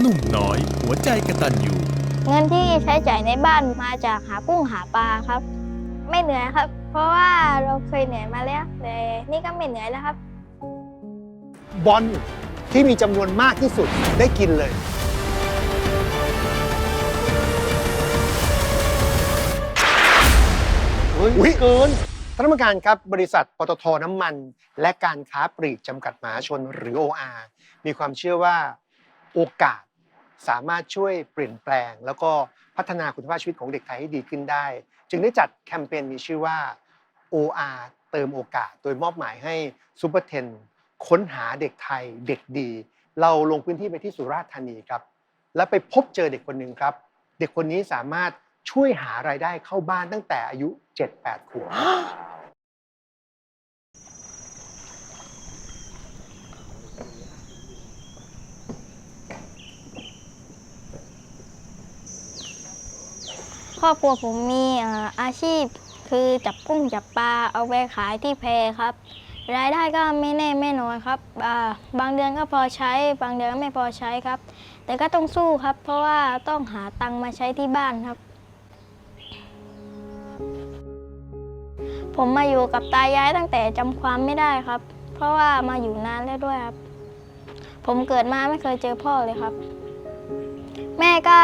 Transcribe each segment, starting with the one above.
หนุ่มน้อยหัวใจกระตันอยู่เงินที่ใช้จ่ายในบ้านมาจากหากุ้งหาปลาครับ ไม่เหนื่อยครับ เพราะว่าเราเคยเหนื่อยมาแล้วแต่นี่ก็ไม่เหนื่อยแล้วครับ บอลที่มีจำนวนมากที่สุดได้กินเลย อุ๊ยเกินท่านผู้การครับบริษัทปตทน้ำมัน และการค้าปลีกจำกัดมหาชนหรือ OR มีความเชื่อว่าโอกาส สามารถช่วยเปลี่ยนแปลง แล้วก็พัฒนาคุณภาพชีวิตของเด็กไทยให้ดีขึ้นได้ จึงได้จัดแคมเปญมีชื่อว่า OR เติมโอกาส โดยมอบหมายให้ซูเปอร์เทนค้นหาเด็กไทยเด็กดี เราลงพื้นที่ไปที่สุราษฎร์ธานีครับ และไปพบเจอเด็กคนหนึ่งครับ เด็กคนนี้สามารถช่วยหารายได้เข้าบ้านตั้งแต่อายุ 7-8 ขวบ ครอบครัวผมมีอาชีพคือจับกุ้งจับปลาเอาไปขายที่แพครับ รายได้ก็ไม่แน่ไม่น้อยครับบางเดือนก็พอใช้ บางเดือนก็ไม่พอใช้ครับ แต่ก็ต้องสู้ครับ เพราะว่าต้องหาตังค์มาใช้ที่บ้านครับ ผมมาอยู่กับตายายตั้งแต่จำความไม่ได้ครับ เพราะว่ามาอยู่นานแล้วด้วยครับ ผมเกิดมาไม่เคยเจอพ่อเลยครับ แม่ก็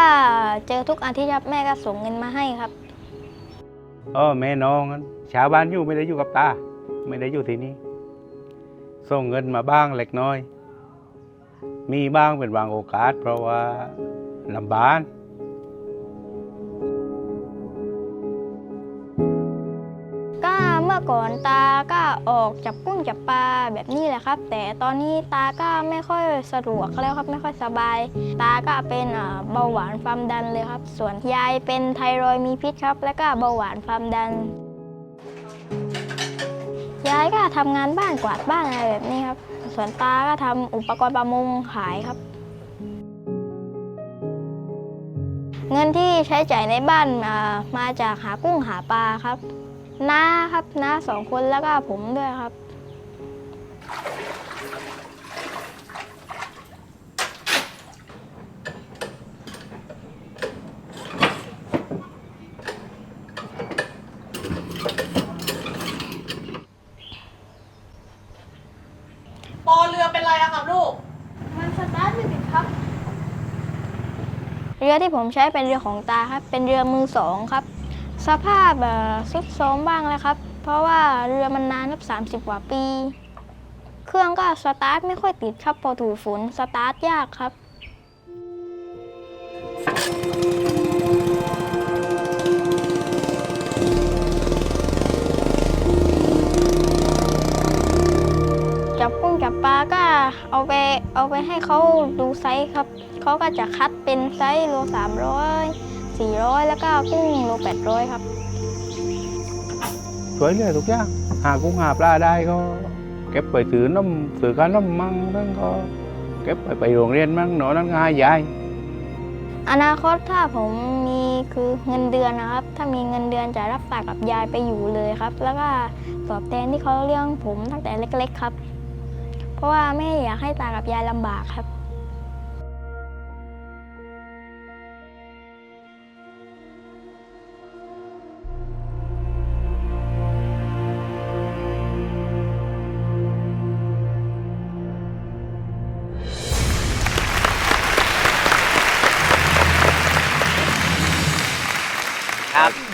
เจอทุกอาทิตย์ครับแม่ก็ส่งเงินมาให้ครับเออแม่น้องนั้นชาวบ้านอยู่ไม่ได้อยู่กับตาไม่ได้อยู่ที่นี่ส่งเงินมาบ้างเล็กน้อย มีบ้างเป็นบางโอกาส เพราะว่าลำบาก ก่อนตาก็ออกจับกุ้งจับปลาแบบนี้แหละครับ แต่ตอนนี้ตาก็ไม่ค่อยสะดวกแล้วครับไม่ค่อยสบาย ตาก็เป็นเบาหวานความดันเลยครับ ส่วนยายเป็นไทรอยด์มีพิษครับ แล้วก็เบาหวานความดัน ยายก็ทำงานบ้านกวาดบ้านอะไรแบบนี้ครับ ส่วนตาก็ทำอุปกรณ์ประมงขายครับเงินที่ใช้จ่ายในบ้านมาจากหากุ้งหาปลาครับ น้าครับน้าสองคนแล้วก็ผมด้วยครับ ปอเรือเป็นไรอะครับลูก มันสตาร์ทไม่ติดครับ เรือที่ผมใช้เป็นเรือของตาครับ เป็นเรือมือสองครับ สภาพเอ่อสุดโทรมบ้างแล้วครับ เพราะว่าเรือมันนานครับ30 กว่าปี เครื่องก็สตาร์ทไม่ค่อยติดครับพอถูฝนสตาร์ทยากครับ จับกุ้งจับปลาก็เอาไปเอาไปให้เขาดูไซส์ครับ เขาก็จะคัดเป็นไซส์โลสามร้อย สี่ร้อยแล้วก็กุ้งโลแปดร้อยครับ สวยเลยทุกอย่างหากุ้งหาปลาได้ก็ เก็บไปซื้อนมซื้อขนมมั่งนั่นก็ เก็บไปไปโรงเรียนมั่งหนอนั่นก็ให้ยายอนาคตถ้าผมมีคือเงินเดือนนะครับ ถ้ามีเงินเดือนจะรับฝากกับยายไปอยู่เลยครับ แล้วก็ตอบแทนที่เขาเลี้ยงผมตั้งแต่เล็ก ๆ ครับ เพราะว่าไม่อยากให้ตากับยายลำบากครับ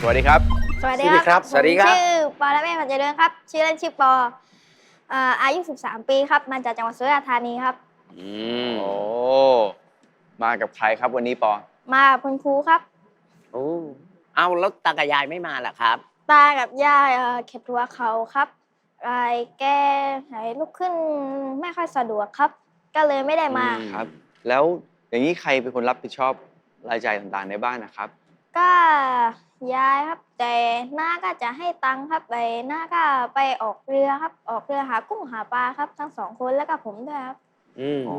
สวัสดีครับ สวัสดีสวัสดีคครัรับสวัสดีครับ ผมชื่อปอและแม่ผันเจริญครับ ชื่อเล่นชื่อปอเอ่ออายุ 13 ปีครับ มาจากจังหวัดสุราษฎร์ธานีครับ อืมโอ้มากับใครครับวันนี้ปอมากับคุณครูครับ โอ้เอาแล้วตากับยายไม่มาเหรอครับ ตากับยายเอ่อเข็บทัวเขาครับยายแกไหนลุกขึ้นไม่ค่อยสะดวกครับ ก็เลยไม่ได้มา อืครับ แล้วอย่างนี้ใครเป็นคนรับผิดชอบรายจ่ายต่างๆในบ้านนะครับ ก็ ยายครับ แต่น้าก็จะให้ตังค์ครับไปน้าก็ไปออกเรือครับ ออกเรือหากุ้งหาปลาครับ ทั้งสองคนแล้วก็ผมด้วยครับ อืมอ๋อ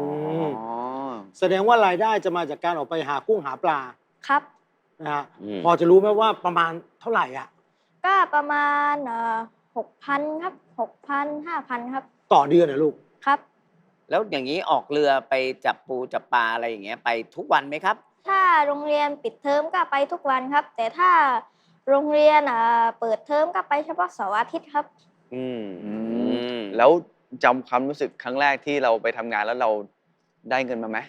แสดงว่ารายได้จะมาจากการออกไปหากุ้งหาปลาครับ นะฮะอืมพอจะรู้ไหมว่าประมาณเท่าไหร่อะ ก็ประมาณหกพันครับหกพันห้าพันครับต่อเดือนนะลูก ครับ แล้วอย่างนี้ออกเรือไปจับปูจับปลาอะไรอย่างเงี้ยไปทุกวันไหมครับ ถ้าโรงเรียนปิดเทอมก็ไปทุกวันครับ แต่ถ้าโรงเรียนอ่าเปิดเทอมก็ไปเฉพาะเสาร์อาทิตย์ครับอืมอืมแล้วจำความรู้สึกครั้งแรกที่เราไปทำงานแล้วเราได้เงินมาไหม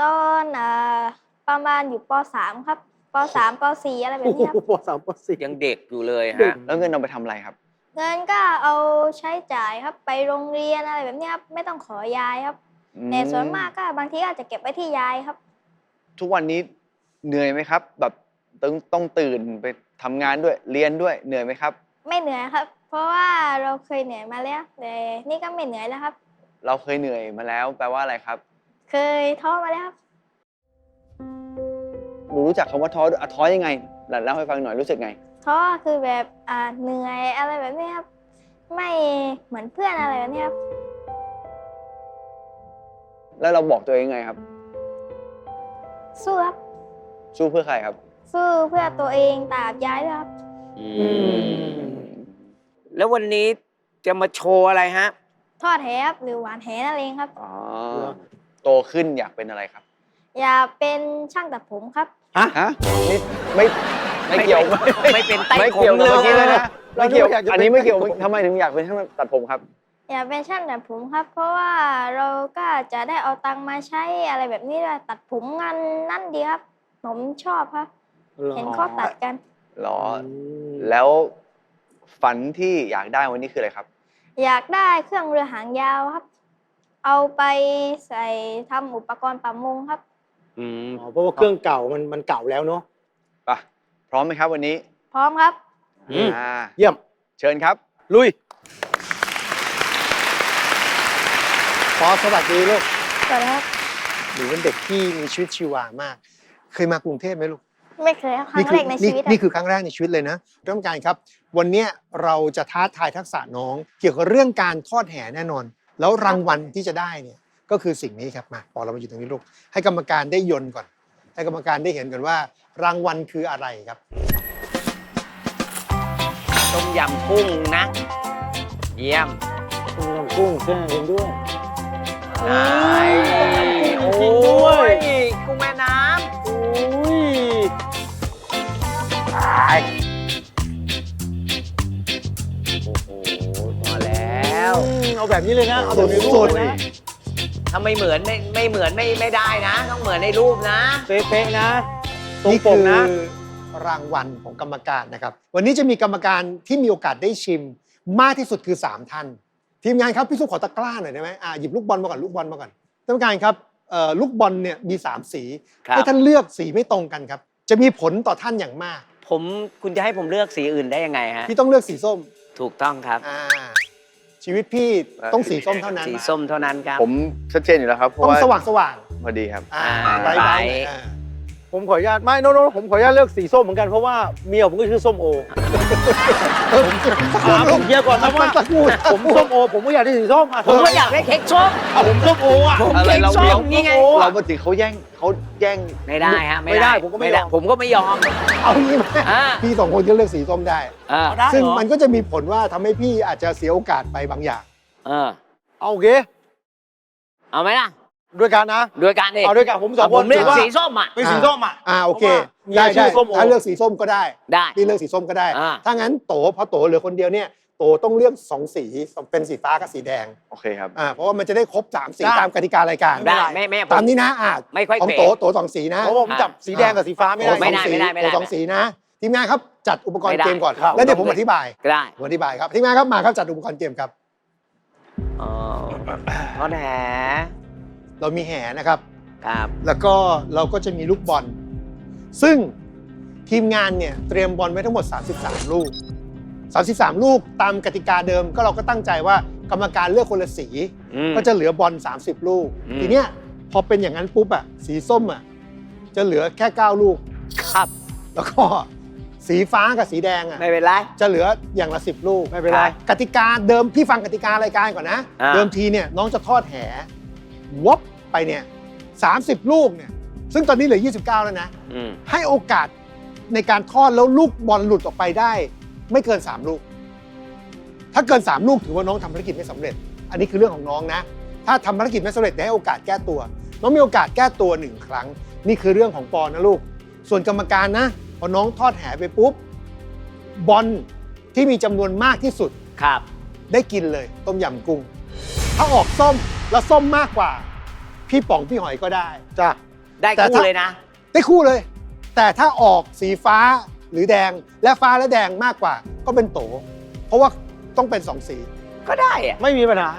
ตอนอ่าประมาณอยู่ป .3 ครับป .3 ป .4 อะไรแบบนี้ครับ ปสามปสี่ ยังเด็กอยู่เลยฮะ แล้วเงินเอาไปทำอะไรครับ เงินก็เอาใช้จ่ายครับไปโรงเรียนอะไรแบบนี้ครับไม่ต้องขอยายครับ แต่ส่วนมากก็บางทีก็อาจจะเก็บไว้ที่ยายครับ ทุกวันนี้เหนื่อยไหมครับ แบบต้องต้องตื่นไปทำงานด้วยเรียนด้วยเหนื่อยไหมครับ ไม่เหนื่อยครับ เพราะว่าเราเคยเหนื่อยมาแล้วแต่นี่ก็ไม่เหนื่อยแล้วครับ เราเคยเหนื่อยมาแล้ว แปลว่าอะไรครับ เคยท้อมาแล้วครับหนูรู้จักคำว่าท้อด้วยอะท้อยังไงเล่าให้ฟังหน่อยรู้สึกไง ท้อคือแบบอ่าเหนื่อยอะไรแบบนี้ครับ ไม่เหมือนเพื่อนอะไรแบบนี้ครับ แล้วเราบอกตัวเองไงครับ สู้ครับ สู้เพื่อใครครับ สู้เพื่อตัวเองตาบยายด้วยครับ แล้ววันนี้จะมาโชว์อะไรฮะ ทอดแหครับหรือหวานแหนั่นเองครับ อ๋อ โตขึ้นอยากเป็นอะไรครับ อยากเป็นช่างตัดผมครับฮะนี่ไม่ไม่เกี่ยวไม่เป็นไต้ไม่ขเกี่ยวมกับเลเมื่อกี้เลยยนะไม่เกี่ยว อันนี้ไม่เกี่ยวทำไมถึงอยากเป็นช่างตัดผมครับ อยากเป็นช่างตัดผมครับ เพราะว่าเราก็จะได้เอาตังค์มาใช้อะไรแบบนี้ด้วยตัดผมงานนั่นดีครับ ผมชอบครับเห็นเขาตัดกัน หรอ แล้วฝันที่อยากได้วันนี้คืออะไรครับ อยากได้เครื่องเรือหางยาวครับ เอาไปใส่ทำอุปกรณ์ประมงครับ อืมเพราะว่าเครื่องเก่ามันมันเก่าแล้วเนาะ ป่ะ พร้อมไหมครับวันนี้พร้อมครับ อืม อ่าเยี่ยม เชิญครับ ลุย พอสวัสดีลูกสวัสดีครับหนูเป็นเด็กที่มีชีวิตชีวามาก เคยมากรุงเทพไหมลูก ไม่เคยครับครั้งคืแรกในชีวิตอะนี่คือครั้งแรกในชีวิตเลยนะท่านผู้การครับ วันเนี้ยเราจะท้าทายทักษะน้อง เกี่ยวกับเรื่องการทอดแห่แน่นอน แล้วรางวัลที่จะได้เนี่ยก็คือสิ่งนี้ครับมาพอเรามาอยู่ตรงนี้ลูก ให้กรรมการได้ยนต์ก่อน ให้กรรมการได้เห็นกันว่า รางวัลคืออะไรครับ ต้มยำกุ้งนะ เยี่ยมกุ้งใช่เห็นด้วย ใช่โอ้ยกุ้งแม่น้ำโอ้โหพอแล้ว เอาแบบนี้เลยนะ เอาแบบในรูปเลยนะถ้าไม่เหมือนไม่ไม่เหมือนไม่ไม่ได้นะ ต้องเหมือนในรูปนะ เป๊ะๆนะ ตรงปกนะ รางวัลของกรรมการนะครับ วันนี้จะมีกรรมการที่มีโอกาสได้ชิม มากที่สุดคือ 3 ท่าน ทีมงานครับพี่สุขอตะกร้าหน่อยได้ไหมอ่าหยิบลูกบอลมาก่อนลูกบอลมาก่อนท่านผู้การครับเอ่อลูกบอลเนี่ยมี 3 สีครับ ให้ท่านเลือกสีไม่ตรงกันครับ จะมีผลต่อท่านอย่างมาก ผมคุณจะให้ผมเลือกสีอื่นได้ยังไงฮะ พี่ต้องเลือกสีส้มถูกต้องครับ อ่าชีวิตพี่ต้องสีส้มเท่านั้นสีส้มเท่านั้นครับ ผมชัดเจนอยู่แล้วครับ เพราะต้องว่าสว่างสว่างพอดีครับ ๆอ่าอ่าไบรท์ไบรไบรท์ท์อ่า ผมขออนุญาตไม่โนโนผมขออนุญาตเลือกสีส้มเหมือนกันเพราะว่าเมียผมก็ชื่อส้มโอเออผมถามผมเคลียร์ก่อนนะว่าตะกูดผมส้มโอ ผมก็อยากได้สีส้มอะผมก็อยากได้เค้กส้มเอาผมส้มโออะผมอะไรเค้กเราส้เลี้ยมงนี่ไงเราปกติเขาแย่งเขาแย่งไม่ได้ฮะไม่ได้ผมก็ไม่ยอมผมก็ไม่ยอมเอางี้ไหมอ่าพี่สองคนก็เลือกสีส้มได้อ่าได้ซึ่งเหรอมันก็จะมีผลว่าทำให้พี่อาจจะเสียโอกาสไปบางอย่างเออเอาโอเคเอาไหมล่ะ ด้วยกันนะด้วยกันดิเอาด้วยกันผมสองผคนมเลือกถืว่าสีส้มอะเป็นสีส้มอะอ่าโอเคเพราะว่าได้เมียชื่ได้อส้มโอถ้าเลือกสีส้มก็ได้ได้พี่เลือกสีส้มก็ได้อ่าถ้างั้นโตเพราะโตเหลือคนเดียวเนี่ยโตต้องเลือกสองสีเป็นสีฟ้ากับสีแดงโอเคครับอ่าเพราะว่ามันจะได้ครบสามสีได้ตามกติการายการได้แม่แม่ผตามมนี้นะอ่าไม่ค่อยของเป๋โตโตสองสีนะเพราะว่าผมจับสีแดงกับสีฟ้าไม่ได้โตไม่สองได้สีไม่ได้ไม่ได้โตสองสีนะทีมงานครับจัดอุปกรณ์ไม่ได้เกมก่อนครับแล้วเดี๋ยวผมอธิบายก็ได้ผมอธิบายครับทีมงานครับมาครับจัดอุปกรณ์เกมครับอ๋อทอดแห เรามีแหนะครับ ครับแล้วก็เราก็จะมีลูกบอล ซึ่งทีมงานเนี่ยเตรียมบอลไว้ทั้งหมด 33 ลูก 33 ลูกตามกติกาเดิมก็เราก็ตั้งใจว่ากรรมการเลือกคนละสี อืม ก็จะเหลือบอล 30 ลูก อืม ทีเนี้ยพอเป็นอย่างนั้นปุ๊บอะสีส้มอะจะเหลือแค่ 9 ลูก ครับ แล้วก็สีฟ้ากับสีแดงอะ ไม่เป็นไร จะเหลืออย่างละ10ลูกไม่เป็นไรกติกาเดิมพี่ฟังกติการายการก่อนนะ อ่า เดิมทีเนี่ยน้องจะทอดแห วบไปเนี่ย30ลูกเนี่ยซึ่งตอนนี้เหลือ 29 แล้วนะ อืมให้โอกาสในการทอดแล้วลูกบอลหลุดออกไปได้ ไม่เกิน 3 ลูก ถ้าเกิน 3 ลูกถือว่าน้องทำภารกิจไม่สำเร็จ อันนี้คือเรื่องของน้องนะ ถ้าทำภารกิจไม่สำเร็จเดี๋ยวให้โอกาสแก้ตัว น้องมีโอกาสแก้ตัวหนึ่งครั้ง นี่คือเรื่องของปอนะลูก ส่วนกรรมการนะพอน้องทอดแหไปปุ๊บบอลที่มีจำนวนมากที่สุด ครับ ได้กินเลยต้มยำกุ้ง ถ้าออกส้ม แล้วส้มมากกว่า พี่ป๋องพี่หอยก็ได้จ้ะได้แต่คู่ถ้าเลยนะ ได้คู่เลย แต่ถ้าออกสีฟ้าหรือแดงและฟ้าและแดงมากกว่า ก็เป็นโต เพราะว่าต้องเป็นสองสีก็ได้อะ ไม่มีปัญหา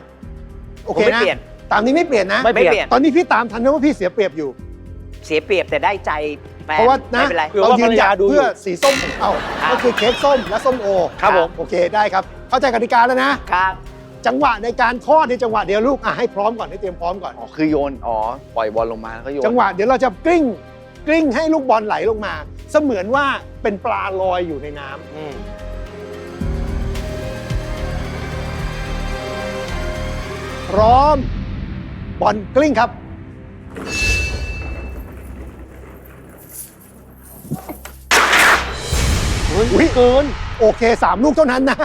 โอผมเคไม่นะเปลี่ยน ตามนี้ไม่เปลี่ยนนะไม่ไม่เปลี่ยน ตอนนี้พี่ตามทันนะว่าพี่เสียเปรียบอยู่ เสียเปรียบแต่ได้ใจแฟนเพราะว่านะไม่เป็นไร เผื่อเราว่ายืนหยัดภรรยาดูอยู่เพื่อสีส้มของเราครับก็คือเค้กส้มและส้มโอครับผม โอเคได้ครับ เข้าใจกติกาแล้วนะ ครับ จังหวะในการทอดในจังหวะเดียวลูกอะให้พร้อมก่อนให้เตรียมพร้อมก่อน อ๋อคือโยน อ๋อ ปล่อยบอลลงมาแล้วก็โยนจังหวะเดี๋ยวเราจะกลิ้งกลิ้งให้ลูกบอลไหลลงมา เสมือนว่าเป็นปลาลอยอยู่ในน้ำอืมพร้อม บอลกลิ้งครับอุ้ยเกิน โอเคสามลูกเท่านั้นนะ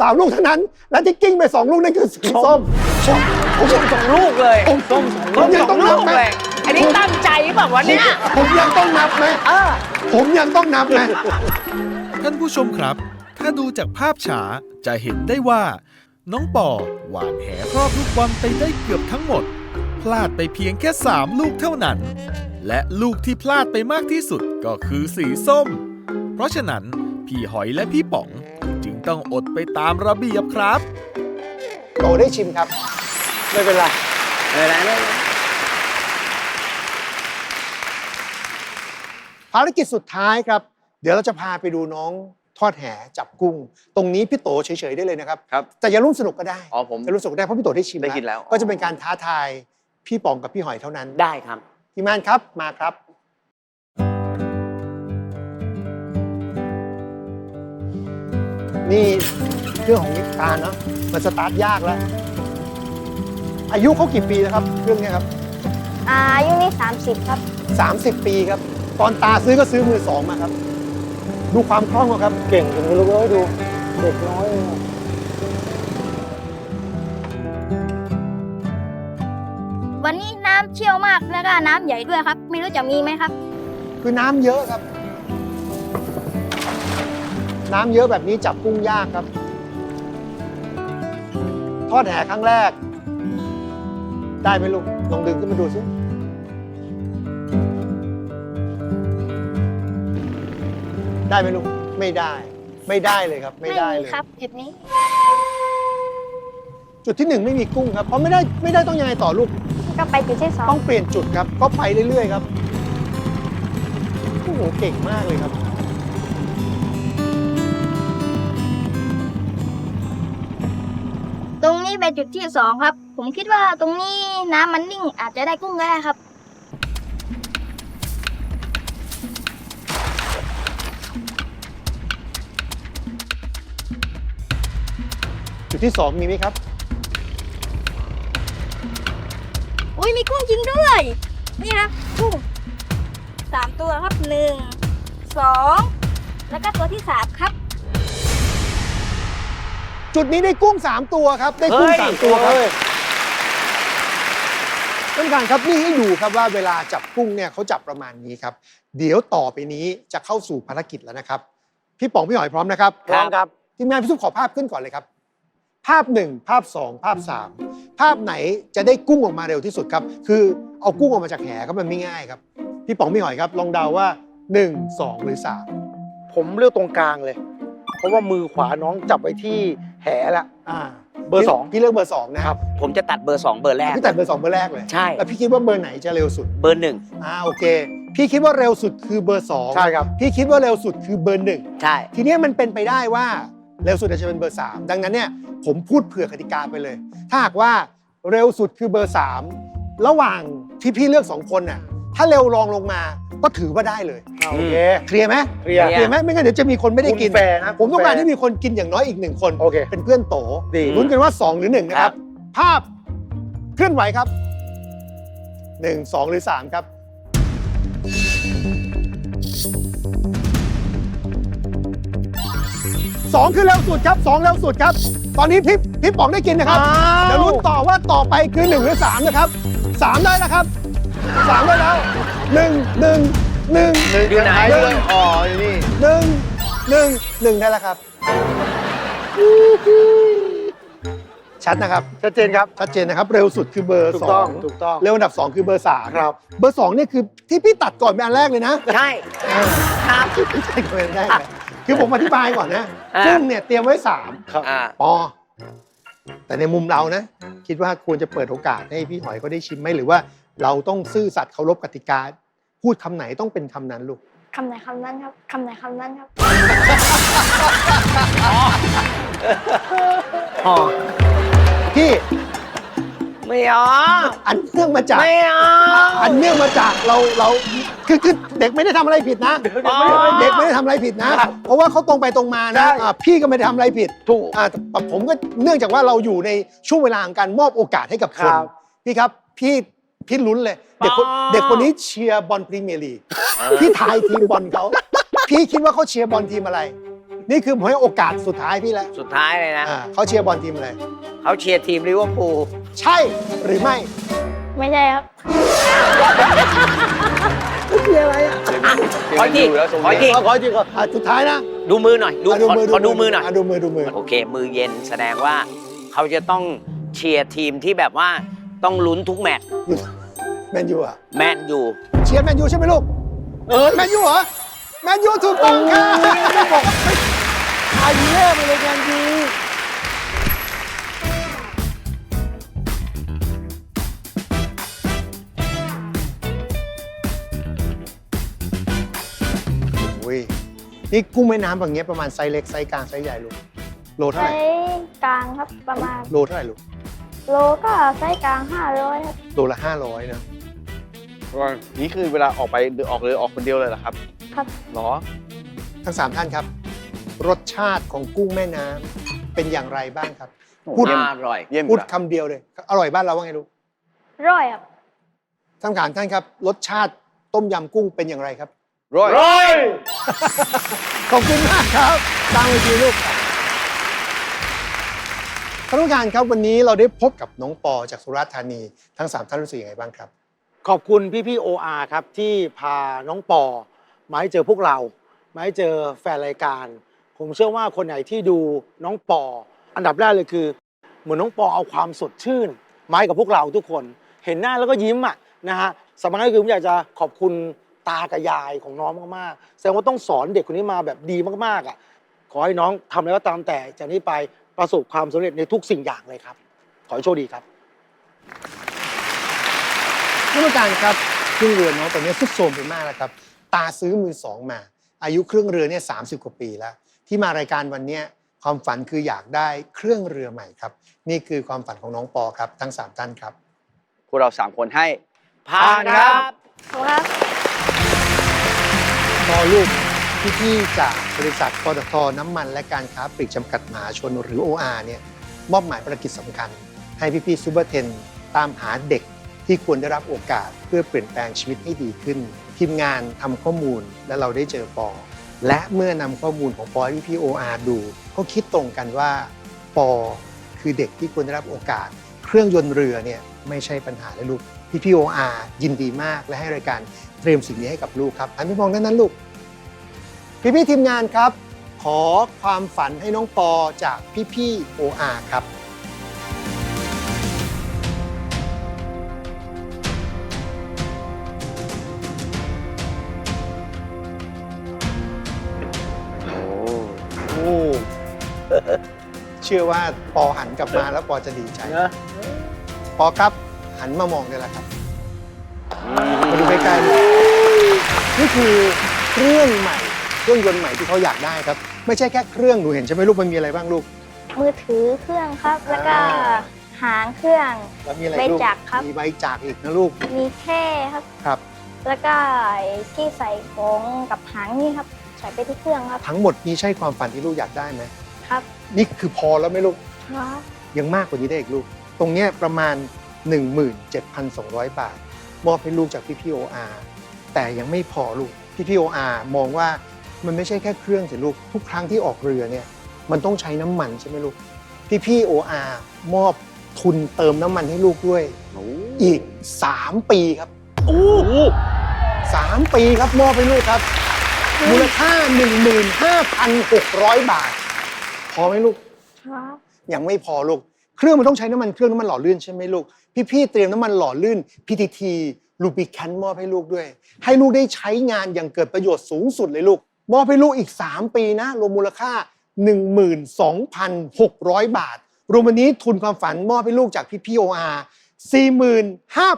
สามลูกเท่านั้น แล้วที่กิ้งไปสองลูกนั่นคือสีส้ม ผมผมส้มสองลูกเลยผมผมผส้มมยังสอต้องงลูนับกไหม เลยอันนี้ตั้งใจเปล่าวะเนี่ยผมยังต้องนับไหมเออ ผมยังต้องนับไหม ท่านผู้ชมครับ ถ้าดูจากภาพฉาจะเห็นได้ว่า น้องปอหวานแหครอบลูกบอลไปได้เกือบทั้งหมด พลาดไปเพียงแค่ 3 ลูกเท่านั้น และลูกที่พลาดไปมากที่สุดก็คือสีส้ม เพราะฉะนั้น พี่หอยและพี่ป๋องจึง ต้องอดไปตามระเบียบครับ โตได้ชิมครับ ไม่เป็นไรเออแล้วภารกิจสุดท้ายครับ เดี๋ยวเราจะพาไปดูน้องทอดแหจับกุ้ง ตรงนี้พี่โตเฉยๆได้เลยนะครับ ครับ แต่อย่าร่วมสนุกก็ได้อ๋อผมจะร่วมสนุกได้เพราะพี่โตได้ชิมได้กินแล้ว ก็จะเป็นการท้าทายพี่ป๋องกับพี่หอยเท่านั้นได้ครับ ทีมงานครับมาครับ นี่เครื่องของนิตาเนาะมันสตาร์ทยากแล้ว อายุเขากี่ปีแล้วครับ เครื่องเนี้ยครับอายุนี่30 ครับ30 ปีครับ ตอนตาซื้อก็ซื้อมือสองมาครับ ดูความคล่องเขาครับ เก่งจนไม่รู้เลยดู เด็กน้อยเลยอะวันนี้น้ำเชี่ยวมากแล้วก็น้ำใหญ่ด้วยครับ ไม่รู้จะมีไหมครับ คือน้ำเยอะครับ น้ำเยอะแบบนี้จับกุ้งยากครับ ทอดแหครั้งแรก ได้ไหมลูก ลองดึงขึ้นมาดูสิได้ไหมลูก ไม่ได้ ไม่ได้เลยครับ ไม่ได้เลยครับจุดนี้ จุดที่หนึ่งไม่มีกุ้งครับเพราะไม่ได้ไม่ได้ต้องยังไงต่อลูกก็ไปจุดที่สองต้องเปลี่ยนจุดครับ ก็ไปเรื่อยๆครับโอ้โหเก่งมากเลยครับ นี้เป็นจุดที่สองครับ ผมคิดว่าตรงนี้น้ำมันนิ่งอาจจะได้กุ้งก็ได้ครับ จุดที่สองมีไหมครับ อุ้ยมีกุ้งจริงด้วย นี่ครับกุ้งสามตัวครับหนึ่งสองแล้วก็ตัวที่สามครับ จุดนี้ได้กุ้ง 3 ตัวครับ ได้กุ้ง เฮ้ยสามตัวครับท่านผู้การครับนี่ให้ดูครับว่าเวลาจับกุ้งเนี่ยเขาจับประมาณนี้ครับ เดี๋ยวต่อไปนี้จะเข้าสู่ภารกิจแล้วนะครับ พี่ป๋องพี่หอยพร้อมนะครับพร้อมครับ ทีมงานพี่ซุปขอภาพขึ้นก่อนเลยครับ ภาพหนึ่งภาพสองภาพสามภาพไหนจะได้กุ้งออกมาเร็วที่สุดครับ คือเอากุ้งออกมาจากแหครับมันไม่ง่ายครับ พี่ป๋องพี่หอยครับ ลองเดาว่า 1 2 หรือ ผมเลือกตรงกลางเลย เพราะว่ามือขวาน้องจับไว้ที่แหละ3อ่าเบอร์สองพี่เลือกเบอร์สองนะครับผมจะตัดเบอร์สองเบอร์แรกพี่แต่เบอร์สองเบอร์แรกเลยใช่แล้วพี่คิดว่าเบอร์ไหนจะเร็วสุดเบอร์หนึ่งอ่าโอเค พี่คิดว่าเร็วสุดคือเบอร์สองใช่ครับพี่คิดว่าเร็วสุดคือเบอร์หนึ่งใช่ทีเนี้ยมันเป็นไปได้ว่าเร็วสุดอาจจะเป็นเบอร์สามดังนั้นเนี่ยผมพูดเผื่อกติกาไปเลย ถ้าหากว่าเร็วสุดคือเบอร์สามระหว่างที่พี่เลือกสองคนน่ะ ถ้าเร็วรองลงมาก็ถือว่าได้เลย โอเค เคลียร์ไหมเคลียร์ เคลียร์ไหมไม่งั้นเดี๋ยวจะมีคนไม่ได้กิน คุณแฟร์นะผมต้องการคุณแฟร์ให้มีคนกินอย่างน้อยอีกหนึ่งคนโอเค เป็นเพื่อนโตดี ลุ้นกันว่า 2 หรือ 1 นะครับ ภาพเคลื่อนไหวครับ 1 2 หรือ 3 ครับ 2 คือเร็วสุดครับ 2 เร็วสุดครับ ตอนนี้พี่พี่ป๋องได้กินนะครับเดี๋ยวลุ้นต่อว่าต่อไปคือ 1 หรือ 3 นะครับ 3 ได้แล้วครับ 3ได้แล้ว1 1 1หนึ่งอยู่ไหนเรื่องอ๋ออยู่นี่1 1 1ได้แล้วครับ ชัดนะครับ ชัดเจนครับ ชัดเจนนะครับ เร็วสุดคือเบอร์ถูกสต้อองงถูกต้อง เร็วอันดับ2คือเบอร์3ครับ เบอร์2เนี่ยคือที่พี่ตัดก่อนเป็นอันแรกเลยนะ ใช่ ครับใช่ก่อนเป็นอันแรกเลยคือผมอธิบายก่อนนะอ่ากุ้งเนี่ยเตรียมไว้3อ่า ปอ แต่ในมุมเรานะ คิดว่าควรจะเปิดโอกาสให้พี่หอยเขาได้ชิมไหมหรือว่า เราต้องซื่อสัตย์เคารพกติกา พูดคำไหนต้องเป็นคำนั้นลูก คำไหนคำนั้นครับคำไหนคำนั้นครับ อ๋อพี่ไม่เอาอันเนื่องมาจาก ไม่เอาอันเนื่องมาจากเราเราคือคือเด็กไม่ได้ทำอะไรผิดนะอ๋อเด็กไม่ได้ทำอะไรผิดนะเพราะว่าเขาตรงไปตรงมานะอ่าพี่ก็ไม่ได้ทำอะไรผิดถูก อ่าแต่ผมก็เนื่องจากว่าเราอยู่ในช่วงเวลาของการมอบโอกาสให้กับคนครับ พี่ครับพี่ พี่ลุ้นเลย เด็กคนอ๋อเด็กคนนี้เชียร์บอลพรีเมียร์ลีกพี่ทายทีมบอลเขาพี่คิดว่าเขาเชียร์บอลทีมอะไร นี่คือผมให้โอกาสสุดท้ายพี่แล้วสุดท้ายเลยนะ อ่าเขาเชียร์บอลทีมอะไรเขาเชียร์ทีมลิเวอร์พูลใช่หรือไม่ ไม่ใช่ครับ ขออีกทีดูแล้วทรงขออีกทีเนี้ยขอจริงก่อนอะสุดท้ายนะดูมือหน่อย ดูะขอขอดูมือหน่อยะดูมือดูมือ โอเค มือเย็นแสดงว่าเขาจะต้องเชียร์ทีมที่แบบว่า ต้องลุ้นทุกแมตช์แมนยูอะแมนยูเชียร์แมนยูใช่ไหมลูกเออแมนยูเหรอแมนยูถูกต้องครับบอกไม่ทายเล่ไปเลยแมนยูโอ้ยนี่กุ้งแม่น้ำแบบเนี้ยประมาณไซส์เล็กไซส์กลางไซส์ใหญ่ลูกโลเท่าไซไหร่ส์กลางครับประมาณ โลเท่าไหร่ลูก โลก็ไซส์กลาง 500ครับโลละห้าร้อยนะนี่คือเวลาออกไปเดินออกเลยออกคนเดียวเลยเหรอครับครับ หรอ ทั้งสามท่านครับ รสชาติของกุ้งแม่น้ำเป็นอย่างไรบ้างครับ พูดอร่อย เยี่ยมพูดครับคำเดียวเลย อร่อยบ้านเราว่าไงลูกร้อยครับทั้งสามท่านครับ รสชาติต้มยำกุ้งเป็นอย่างไรครับ ร้อยร้อยขอบคุณมากครับตามไปทีลูก ท่านผู้การครับวันนี้เราได้พบกับน้องปอจากสุราษฎร์ธานีทั้งสามท่านรู้สึกยังไงบ้างครับ ขอบคุณพี่พี่โออาครับ ที่พาน้องปอมาให้เจอพวกเรา มาให้เจอแฟนรายการ ผมเชื่อว่าคนไหนที่ดูน้องปอ อันดับแรกเลยคือ เหมือนน้องปอเอาความสดชื่นมาให้กับพวกเราทุกคน เห็นหน้าแล้วก็ยิ้มอะนะฮะสำคัญก็คือผมอยากจะขอบคุณตากับยายของน้องมากๆแสดงว่าต้องสอนเด็กคนนี้มาแบบดีมากๆอะขอให้น้องทำอะไรก็ตามแต่จากนี้ไป ประสบความสำเร็จในทุกสิ่งอย่างเลยครับ ขอให้โชคดีครับ ท่านผู้การครับเครื่องเรือน้องตอนนี้สุดโทรมไปมากแล้วครับ ตาซื้อมือสองมา อายุเครื่องเรือเนี่ยสามสิบกว่าปีแล้ว ที่มารายการวันเนี้ยความฝันคืออยากได้เครื่องเรือใหม่ครับ นี่คือความฝันของน้องปอครับทั้งสามท่านครับ พวกเราสามคนให้ ผ่านครับขอบคุณครับ ปอลูก พี่ๆจากบริษัทปตทน้ำมัน และการค้าปลีกจำกัดมหาชนหรือ OR เนี่ยมอบหมายภารกิจสำคัญ ให้พี่ๆซูเปอร์เทนตามหาเด็กที่ควรได้รับโอกาสเพื่อเปลี่ยนแปลงชีวิตให้ดีขึ้น ทีมงานทำข้อมูลและเราได้เจอปอ และเมื่อนำข้อมูลของปอให้พี่ๆ OR ดูก็คิดตรงกันว่าปอคือเด็กที่ควรได้รับโอกาส เครื่องยนต์เรือเนี่ยไม่ใช่ปัญหาเลยลูกพี่พี่ OR ยินดีมากและให้รายการเตรียมสิ่งนี้ให้กับลูกครับหันไปมองด้านนั้นลูก พี่พี่ๆทีมงานครับ ขอความฝันให้น้องปอจากพี่พี่ OR ครับ โอ้เชื่อว่าปอหันกลับมาแล้วปอจะดีใจปอครับหันมามองได้แล้วครับ มาดูใกล้ๆเลยนี่คือเครื่องใหม่ เครื่องยนต์ใหม่ที่เขาอยากได้ครับ ไม่ใช่แค่เครื่องหนูเห็นใช่ไหมลูกมันมีอะไรบ้างลูก มือถือเครื่องครับ แล้วก็อ่า หางเครื่อง แล้วมีอะไรใบลูกจักรครับ มีใบจากอีกนะลูกมีแค่ครับ ครับ แล้วก็ไอ้ที่ใส่ของกับหางนี่ครับ ใส่ไปที่เครื่องครับทั้งหมดนี้ใช่ความฝันที่ลูกอยากได้ไหมครับนี่คือพอแล้วไหมลูกครับ ยังมากกว่านี้ได้อีกลูก ตรงเนี้ยประมาณ 17,200 บาท มอบให้ลูกจากพี่พี่โออาแต่ยังไม่พอลูกพี่พี่โออามองว่า มันไม่ใช่แค่เครื่องสิลูก ทุกครั้งที่ออกเรือเนี่ย มันต้องใช้น้ำมันใช่ไหมลูก พี่พี่โออามอบทุนเติมน้ำมันให้ลูกด้วย อีก 3 ปีครับ โอ้โหสามปีครับมอบให้ลูกครับ มูลค่า 15,600 บาท พอไหมลูก ครับยังไม่พอลูก เครื่องมันต้องใช้น้ำมันเครื่องน้ำมันหล่อลื่นใช่ไหมลูก พี่ๆเตรียมน้ำมันหล่อลื่น PTT ลูบิแคนมอบให้ลูกด้วย ให้ลูกได้ใช้งานอย่างเกิดประโยชน์สูงสุดเลยลูก มอบให้ลูกอีก 3 ปีนะ รวมมูลค่า 12,600 บาท รวมวันนี้ทุนความฝันมอบให้ลูกจากพี่พี่โออาร์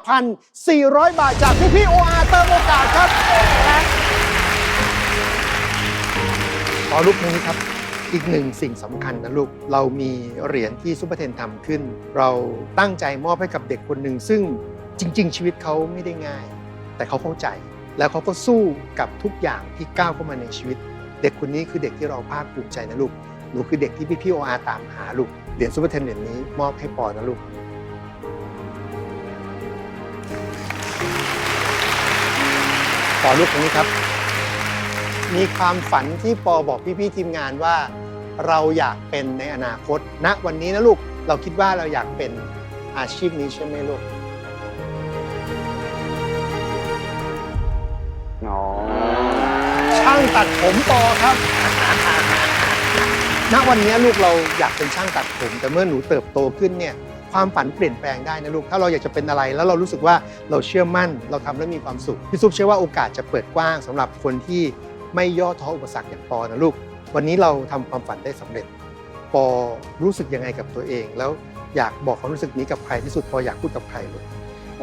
45,400 บาทจากพี่พี่โออาร์เติมโอกาสครับต่อลูกนี้ครับ อีกหนึ่งสิ่งสำคัญนะลูก เรามีเหรียญที่ซุปเปอร์เทนทำขึ้น เราตั้งใจมอบให้กับเด็กคนหนึ่งซึ่งจริง ๆ ชีวิตเขาไม่ได้ง่าย แต่เขาเข้าใจ แล้วเขาก็สู้กับทุกอย่างที่ก้าวเข้ามาในชีวิต เด็กคนนี้คือเด็กที่เราภาคภูมิใจนะลูกหนูคือเด็กที่พี่พี่โออาตามหาลูกเหรียญซุปเปอร์เทนเหรียญนี้มอบให้ปอนะลูกปอลูกคนนี้ครับ มีความฝันที่ปอบอกพี่ๆทีมงานว่า เราอยากเป็นในอนาคตณวันนี้นะลูกเราคิดว่าเราอยากเป็นอาชีพนี้ใช่ไหมลูก อ๋อช่างตัดผมปอครับ ณวันนี้ลูกเราอยากเป็นช่างตัดผม แต่เมื่อหนูเติบโตขึ้นเนี่ยความฝันเปลี่ยนแปลงได้นะลูก ถ้าเราอยากจะเป็นอะไรแล้วเรารู้สึกว่าเราเชื่อมั่น เราทำแล้วมีความสุข พี่ซุปเชื่อว่าโอกาสจะเปิดกว้างสำหรับคนที่ไม่ย่อท้ออุปสรรคอย่างปอนะลูก วันนี้เราทำความฝันได้สำเร็จ ปอรู้สึกยังไงกับตัวเอง แล้วอยากบอกความรู้สึกนี้กับใครที่สุด ปออยากพูดกับใครลูก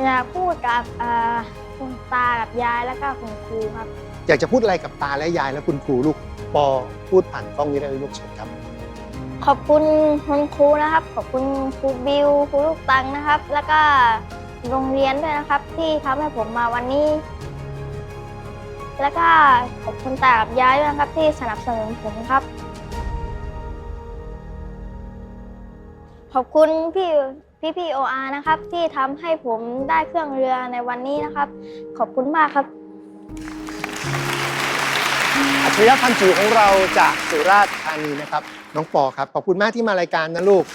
อยากพูดกับเอ่อ คุณตากับยายแล้วก็คุณครูครับ อยากจะพูดอะไรกับตาและยายและคุณครูลูกปอพูดผ่านกล้องนี้ได้เลยลูกเชิญครับ ขอบคุณคุณครูนะครับ ขอบคุณครูบิวครูลูกตังนะครับ แล้วก็โรงเรียนด้วยนะครับ ที่ทำให้ผมมาวันนี้ แล้วก็ขอบคุณตากับยายด้วยนะครับ ที่สนับสนุนผมครับ ขอบคุณพี่ พี่พี่โออานะครับ ที่ทำให้ผมได้เครื่องเรือในวันนี้นะครับ ขอบคุณมากครับ อัจฉริยะพันจิ๋วของเราจากสุราษฎร์ธานีนะครับ น้องปอครับ ขอบคุณมากที่มารายการนะลูก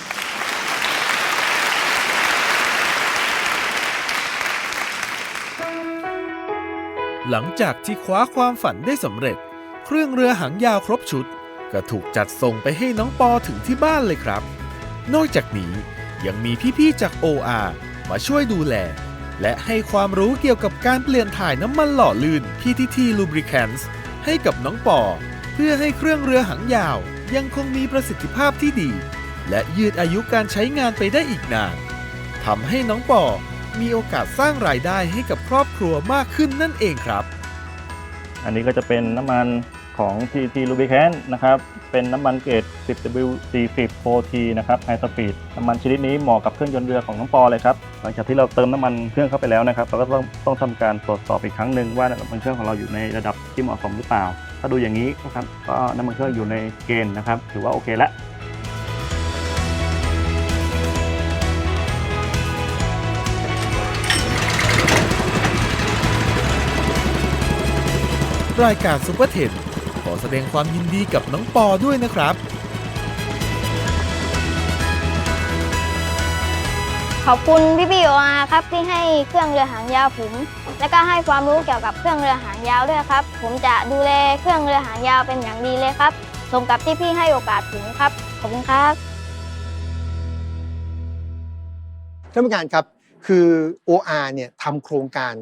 หลังจากที่คว้าความฝันได้สำเร็จ เครื่องเรือหางยาวครบชุด ก็ถูกจัดส่งไปให้น้องปอถึงที่บ้านเลยครับ นอกจากนี้ ยังมีพี่ๆจาก OR มาช่วยดูแล และให้ความรู้เกี่ยวกับการเปลี่ยนถ่ายน้ำมันหล่อลื่น PTT Lubricants ให้กับน้องปอ เพื่อให้เครื่องเรือหางยาว ยังคงมีประสิทธิภาพที่ดี และยืดอายุการใช้งานไปได้อีกนานทำให้น้องปอมีโอกาสสร้างรายได้ให้กับครอบครัวมากขึ้นนั่นเองครับ อันนี้ก็จะเป็นน้ำมัน ของ TT Lubricant นะครับ เป็นน้ำมันเกรด 10W40 4T นะครับ High Speed น้ำมันชนิดนี้เหมาะกับเครื่องยนต์เรือของน้องปอเลยครับ หลังจากที่เราเติมน้ำมันเครื่องเข้าไปแล้วนะครับ เราก็ต้องต้องทำการตรวจสอบอีกครั้งหนึ่งว่าน้ำมันเครื่องของเราอยู่ในระดับที่เหมาะสมหรือเปล่า ถ้าดูอย่างนี้นะครับก็น้ำมันเครื่องอยู่ในเกณฑ์นะครับ ถือว่าโอเคแล้วรายการซุปเปอร์เทน ขอแสดงความยินดีกับน้องปอด้วยนะครับ ขอบคุณพี่พี่โออาครับที่ให้เครื่องเรือหางยาวผม และก็ให้ความรู้เกี่ยวกับเครื่องเรือหางยาวด้วยครับ ผมจะดูแลเครื่องเรือหางยาวเป็นอย่างดีเลยครับสมกับที่พี่ให้โอกาสผมครับ ขอบคุณครับ ท่านผู้การครับคือ OR เนี่ยทำโครงการ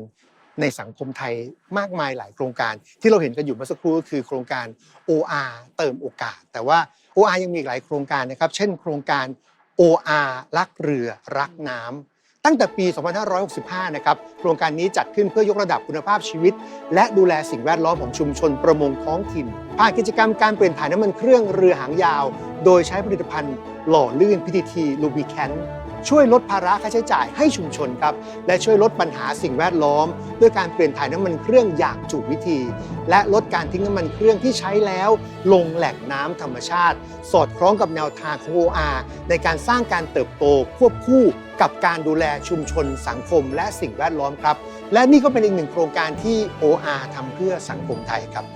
ในสังคมไทยมากมายหลายโครงการ ที่เราเห็นกันอยู่เมื่อสักครู่ก็คือโครงการ OR เติมโอกาส แต่ว่า OR ยังมีอีกหลายโครงการนะครับ เช่น โครงการ OR รักเรือรักน้ำตั้งแต่ปี 2565 นะครับ โครงการนี้จัดขึ้นเพื่อยกระดับคุณภาพชีวิต และดูแลสิ่งแวดล้อมของชุมชนประมงท้องถิ่น ผ่านกิจกรรมการเปลี่ยนถ่ายน้ำมันเครื่องเรือหางยาว โดยใช้ผลิตภัณฑ์หล่อลื่น PTT Lubricant ช่วยลดภาระค่าใช้จ่ายให้ชุมชนครับ และช่วยลดปัญหาสิ่งแวดล้อม ด้วยการเปลี่ยนถ่ายน้ำมันเครื่องอย่างถูกวิธี และลดการทิ้งน้ำมันเครื่องที่ใช้แล้ว ลงแหล่งน้ำธรรมชาติ สอดคล้องกับแนวทางของ OR ในการสร้างการเติบโตควบคู่กับการดูแลชุมชน สังคม และสิ่งแวดล้อมครับ และนี่ก็เป็นอีกหนึ่งโครงการที่ OR ทำเพื่อสังคมไทยครับ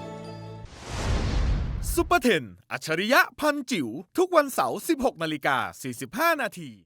ซุปเปอร์เทน อัจฉริยะพันจิ๋ว ทุกวันเสาร์ 16 นาฬิกา 45 นาที